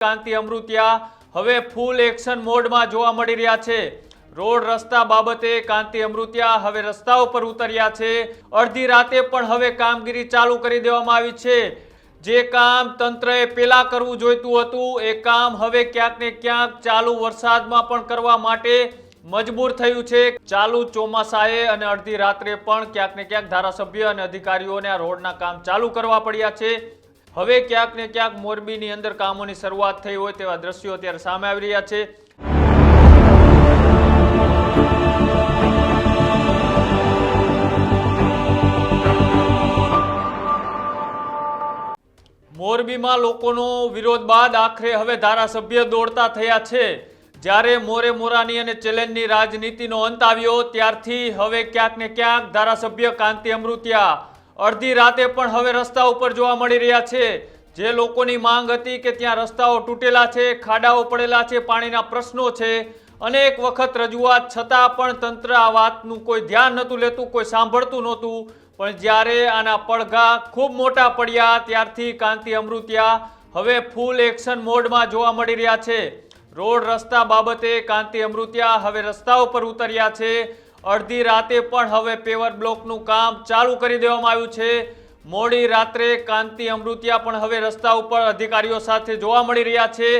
કાંતિ અમૃતિયા. હવે ફૂલ એક્શન મોડમાં જોવા મળી રહ્યા છે. રોડ રસ્તા બાબતે કાંતિ અમૃતિયા હવે રસ્તા ઉપર ઉતર્યા છે. અડધી રાતે પણ હવે કામગીરી ચાલુ કરી દેવામાં આવી છે. જે કામ તંત્રએ પેલા કરવું જોઈતું હતું, એ કામ હવે ક્યાંક ને ક્યાંક ચાલુ વરસાદમાં પણ કરવા માટે મજબૂર થયું છે. ચાલુ ચોમાસાએ અને અડધી રાત્રે પણ ક્યાંક ને ક્યાંક ધારાસભ્ય અને અધિકારીઓને આ રોડના કામ ચાલુ કરવા પડ્યા છે. હવે ક્યાંક ને ક્યાંક મોરબીની અંદર કામોની શરૂઆત થઈ હોય તેવા દ્રશ્યો અત્યારે સામે આવી રહ્યા છે. મોરબીમાં લોકોનો વિરોધ બાદ આખરે હવે ધારાસભ્ય દોડતા થયા છે. જ્યારે મોરે મોરાની અને ચેલેન્જની રાજનીતિનો અંત આવ્યો, ત્યારથી હવે ક્યાંક ને ક્યાંક ધારાસભ્ય કાંતિ અમૃતિયા અડધી રાતે પણ હવે રસ્તા ઉપર જોવા મળી રહ્યા છે. જે લોકોની માંગ હતી કે ત્યાં રસ્તાઓ તૂટેલા છે, ખાડાઓ પડેલા છે, પાણીના પ્રશ્નો છે, અનેક વખત રજૂઆત છતાં પણ તંત્ર આ વાતનું કોઈ ધ્યાન નહોતું લેતું, કોઈ સાંભળતું નહોતું. પણ જ્યારે આના પડઘા ખૂબ મોટા પડ્યા, ત્યારથી કાંતિ અમૃતિયા હવે ફૂલ એક્શન મોડમાં જોવા મળી રહ્યા છે. રોડ રસ્તા બાબતે કાંતિ અમૃતિયા હવે રસ્તા ઉપર ઉતર્યા છે. અડધી રાતે પણ હવે પેવર બ્લોકનું કામ ચાલુ કરી દેવામાં આવ્યું છે. મોડી રાત્રે કાંતિ અમૃતિયા પણ હવે રસ્તા ઉપર અધિકારીઓ સાથે જોવા મળી રહ્યા છે.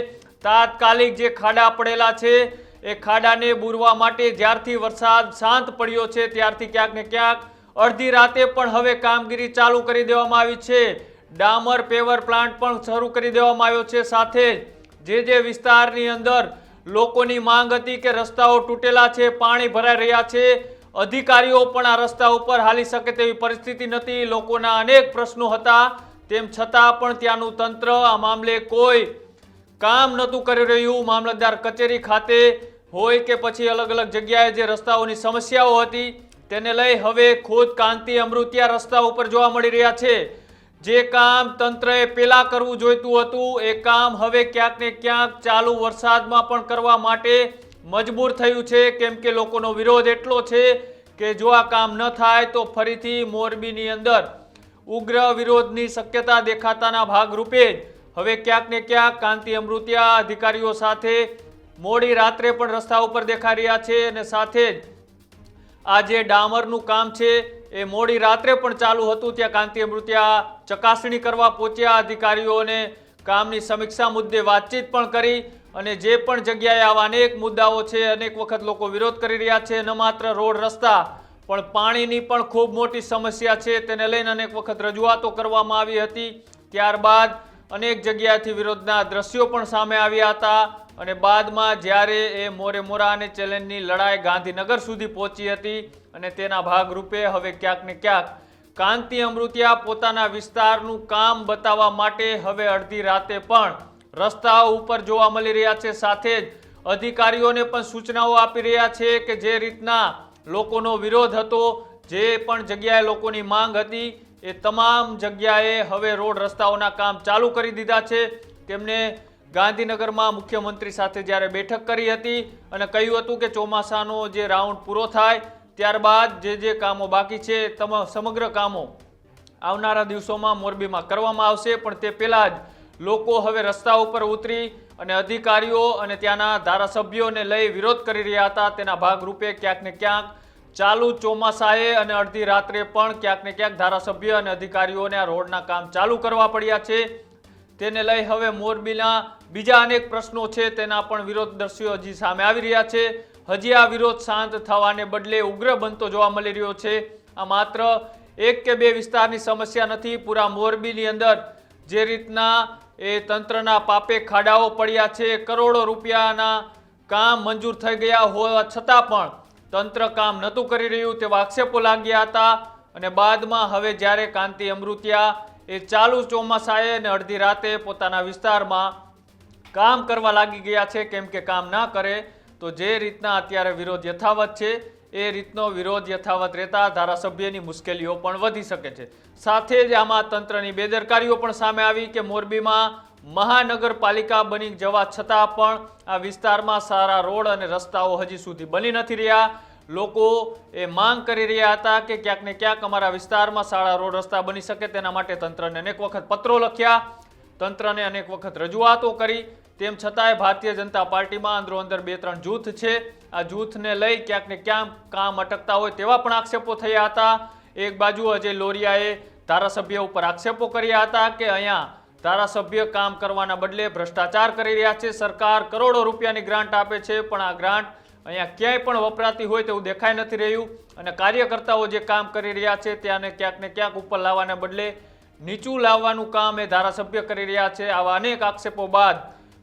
તાત્કાલિક જે ખાડા પડેલા છે, એ ખાડાને બૂરવા માટે જ્યારથી વરસાદ શાંત પડ્યો છે, ત્યારથી ક્યાંક ને ક્યાંક અડધી રાતે પણ હવે કામગીરી ચાલુ કરી દેવામાં આવી છે. ડામર પેવર પ્લાન્ટ પણ શરૂ કરી દેવામાં આવ્યો છે. સાથે જે જે વિસ્તારની અંદર લોકોની માંગ હતી કે રસ્તાઓ તૂટેલા છે, પાણી ભરાઈ રહ્યા છે. અધિકારીઓ પણ આ રસ્તા ઉપર હાલી શકે તેવી પરિસ્થિતિ નથી. લોકોના અનેક પ્રશ્નો હતા. તેમ છતાં પણ ત્યાંનું તંત્ર આ મામલે કોઈ કામ નહોતું કરી રહ્યું. મામલતદાર કચેરી ખાતે હોય કે પછી અલગ અલગ જગ્યાએ જે રસ્તાઓની સમસ્યાઓ હતી, તેને લઈ હવે ખુદ કાંતિ અમૃતિયા રસ્તા ઉપર જોવા મળી રહ્યા છે. જે કામ તંત્રએ પેલા કરવું જોઈતું હતું, એ કામ હવે ક્યાંક ને ક્યાંક ચાલુ વરસાદમાં પણ કરવા માટે મજબૂર થયું છે. કેમ કે લોકોનો વિરોધ એટલો છે કે જો આ કામ ન થાય તો ફરીથી મોરબીની અંદર ઉગ્ર વિરોધની શક્યતા દેખાતાના ભાગરૂપે જ હવે ક્યાંક ને ક્યાંક કાંતિ અમૃતિયા અધિકારીઓ સાથે મોડી રાત્રે પણ રસ્તા ઉપર દેખાઈ રહ્યા છે અને સાથે જ આ જે ડામરનું કામ છે એ મોડી રાત્રે પણ ચાલુ હતું ત્યાં કાંતિ અમૃત્યા ચકાસણી કરવા પહોંચ્યા અધિકારીઓને કામની સમીક્ષા મુદ્દે વાતચીત પણ કરી અને જે પણ જગ્યાએ આવા અનેક મુદ્દાઓ છે, અનેક વખત લોકો વિરોધ કરી રહ્યા છે, ન માત્ર રોડ, રસ્તા, પણ પાણીની પણ ખૂબ મોટી સમસ્યા છે. તેને લઈને અનેક વખત રજૂઆતો કરવામાં આવી હતી. ત્યારબાદ અનેક જગ્યાએથી વિરોધના દ્રશ્યો પણ સામે આવ્યા હતા અને બાદમાં જ્યારે એ મોરે મોરા અને ચેલેન્જની લડાઈ ગાંધીનગર સુધી પહોંચી હતી અને તેના ભાગરૂપે હવે ક્યાંક ને ક્યાંક કાંતિ અમૃતિયા પોતાના વિસ્તારનું કામ બતાવવા માટે હવે અડધી રાતે પણ રસ્તાઓ ઉપર જોવા મળી રહ્યા છે. સાથે જ અધિકારીઓને પણ સૂચનાઓ આપી રહ્યા છે કે જે રીતના લોકોનો વિરોધ હતો, જે પણ જગ્યાએ લોકોની માંગ હતી એ તમામ જગ્યાએ હવે રોડ રસ્તાઓના કામ ચાલુ કરી દીધા છે. તેમને ગાંધીનગરમાં મુખ્યમંત્રી સાથે જ્યારે બેઠક કરી હતી અને કહ્યું હતું કે ચોમાસાનો જે રાઉન્ડ પૂરો થાય, ત્યારબાદ જે જે કામો બાકી છે તમામ સમગ્ર કામો આવનારા દિવસોમાં મોરબીમાં કરવામાં આવશે. પણ તે પહેલાં જ લોકો હવે રસ્તા ઉપર ઉતરી અને અધિકારીઓ અને ત્યાંના ધારાસભ્યોને લઈ વિરોધ કરી રહ્યા હતા. તેના ભાગરૂપે ક્યાંક ને ક્યાંક ચાલુ ચોમાસાએ અને અડધી રાત્રે પણ ક્યાંક ને ક્યાંક ધારાસભ્ય અને અધિકારીઓને આ રોડના કામ ચાલુ કરવા પડ્યા છે. તેને લઈ હવે મોરબીના બીજા અનેક પ્રશ્નો છે, તેના પણ વિરોધ દ્રશ્યો હજી સામે આવી રહ્યા છે. હજી આ વિરોધ શાંત થવાને બદલે ઉગ્ર બનતો જોવા મળી રહ્યો છે. આ માત્ર એક કે બે વિસ્તારની સમસ્યા નથી, પૂરા મોરબીની અંદર જે રીતના એ તંત્રના પાપે ખાડાઓ પડ્યા છે, કરોડો રૂપિયાના કામ મંજૂર થઈ ગયા હોવા છતાં પણ તંત્ર કામ નહોતું કરી રહ્યું, તેવા આક્ષેપો લાગ્યા હતા. અને બાદમાં હવે જ્યારે કાંતિ અમૃતિયા એ ચાલુ ચોમાસાએ અને અડધી રાતે પોતાના વિસ્તારમાં કામ કરવા લાગી ગયા છે, કેમ કે કામ ના કરે, તો જે રીતના અત્યારે વિરોધ યથાવત છે, એ રીતનો વિરોધ યથાવત રહેતા ધારાસભ્યની મુશ્કેલીઓ પણ વધી શકે છે. સાથે જ આમાં તંત્રની બેદરકારીઓ પણ સામે આવી કે મોરબીમાં મહાનગરપાલિકા બની જવા છતાં પણ આ વિસ્તારમાં સારા રોડ અને રસ્તાઓ હજી સુધી બની નથી રહ્યા. લોકો એ માંગ કરી રહ્યા હતા કે ક્યાંક ને ક્યાંક અમારા વિસ્તારમાં સારા રોડ રસ્તા બની શકે તેના માટે તંત્રને અનેક વખત પત્રો લખ્યા. તંત્રને અનેક વખત રજૂઆતો કરી. તેમ છતાંય ભારતીય જનતા પાર્ટીમાં અંદરો અંદર બે ત્રણ જૂથ છે. આ જૂથને લઈ ક્યાંક ને ક્યાંક કામ અટકતા હોય તેવા પણ આક્ષેપો થયા હતા. એક બાજુ અજય લોરિયાએ ધારાસભ્ય ઉપર આક્ષેપો કર્યા હતા કે અહીંયા ધારાસભ્ય કામ કરવાના બદલે ભ્રષ્ટાચાર કરી રહ્યા છે. સરકાર કરોડો રૂપિયાની ગ્રાન્ટ આપે છે, પણ આ ગ્રાન્ટ અહીંયા ક્યાંય પણ વપરાતી હોય તેવું દેખાઈ નથી રહ્યું. અને કાર્યકર્તાઓ જે કામ કરી રહ્યા છે, ત્યાંને ક્યાંક ને ક્યાંક ઉપર લાવવાને બદલે નીચું લાવવાનું કામ એ ધારાસભ્ય કરી રહ્યા છે. આવા અનેક આક્ષેપો બાદ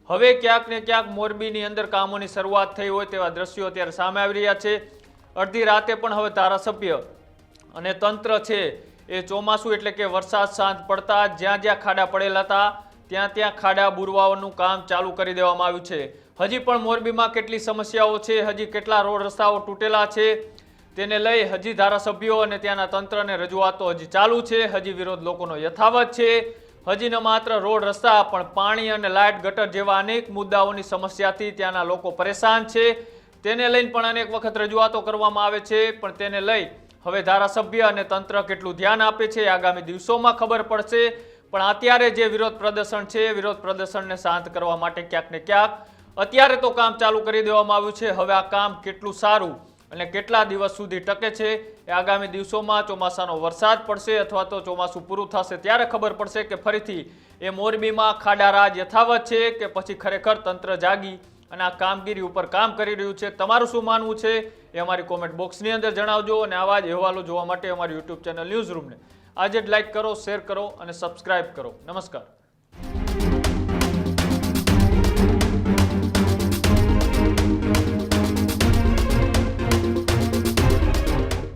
હવે ક્યાંક ને ક્યાંક મોરબીની અંદર કામોની શરૂઆત થઈ હોય તેવા દ્રશ્યો અત્યારે સામે આવી રહ્યા છે. અડધી રાતે પણ હવે ધારાસભ્ય અને તંત્ર છે એ ચોમાસું એટલે કે વરસાદ સાંજ પડતા જ્યાં જ્યાં ખાડા પડેલા હતા, ત્યાં ત્યાં ખાડા બુરવાનું કામ ચાલુ કરી દેવામાં આવ્યું છે. હજી પણ મોરબીમાં કેટલી સમસ્યાઓ છે, હજી કેટલા રોડ રસ્તાઓ તૂટેલા છે, તેને લઈ હજી ધારાસભ્યો અને ત્યાંના તંત્રને રજૂઆતો હજી ચાલુ છે. હજી વિરોધ લોકોનો યથાવત છે. હજી ન માત્ર રોડ રસ્તા, પણ પાણી અને લાઇટ ગટર જેવા અનેક મુદ્દાઓની સમસ્યાથી ત્યાંના લોકો પરેશાન છે. તેને લઈને પણ અનેક વખત રજૂઆતો કરવામાં આવે છે, પણ તેને લઈ હવે ધારાસભ્ય અને તંત્ર કેટલું ધ્યાન આપે છે આગામી દિવસોમાં ખબર પડશે. પણ અત્યારે જે વિરોધ પ્રદર્શન છે, વિરોધ પ્રદર્શનને શાંત કરવા માટે ક્યાંક ને ક્યાંક અત્યારે તો કામ ચાલુ કરી દેવામાં આવ્યું છે. હવે આ કામ કેટલું સારું અને કેટલા દિવસ સુધી ટકે છે એ આગામી દિવસોમાં ચોમાસાનો વરસાદ પડશે અથવા તો ચોમાસું પૂરું થશે ત્યારે ખબર પડશે કે ફરીથી એ મોરબીમાં ખાડારાજ યથાવત છે કે પછી ખરેખર તંત્ર જાગી અને આ કામગીરી ઉપર કામ કરી રહ્યું છે. તમારું શું માનવું છે? એ અમારી કોમેન્ટ બોક્સની અંદર જણાવજો અને આવા જ અહેવાલો જોવા માટે અમારી યુટ્યુબ ચેનલ ન્યૂઝ રૂમને આજે જ લાઈક કરો શેર કરો અને સબસ્ક્રાઇબ કરો. નમસ્કાર.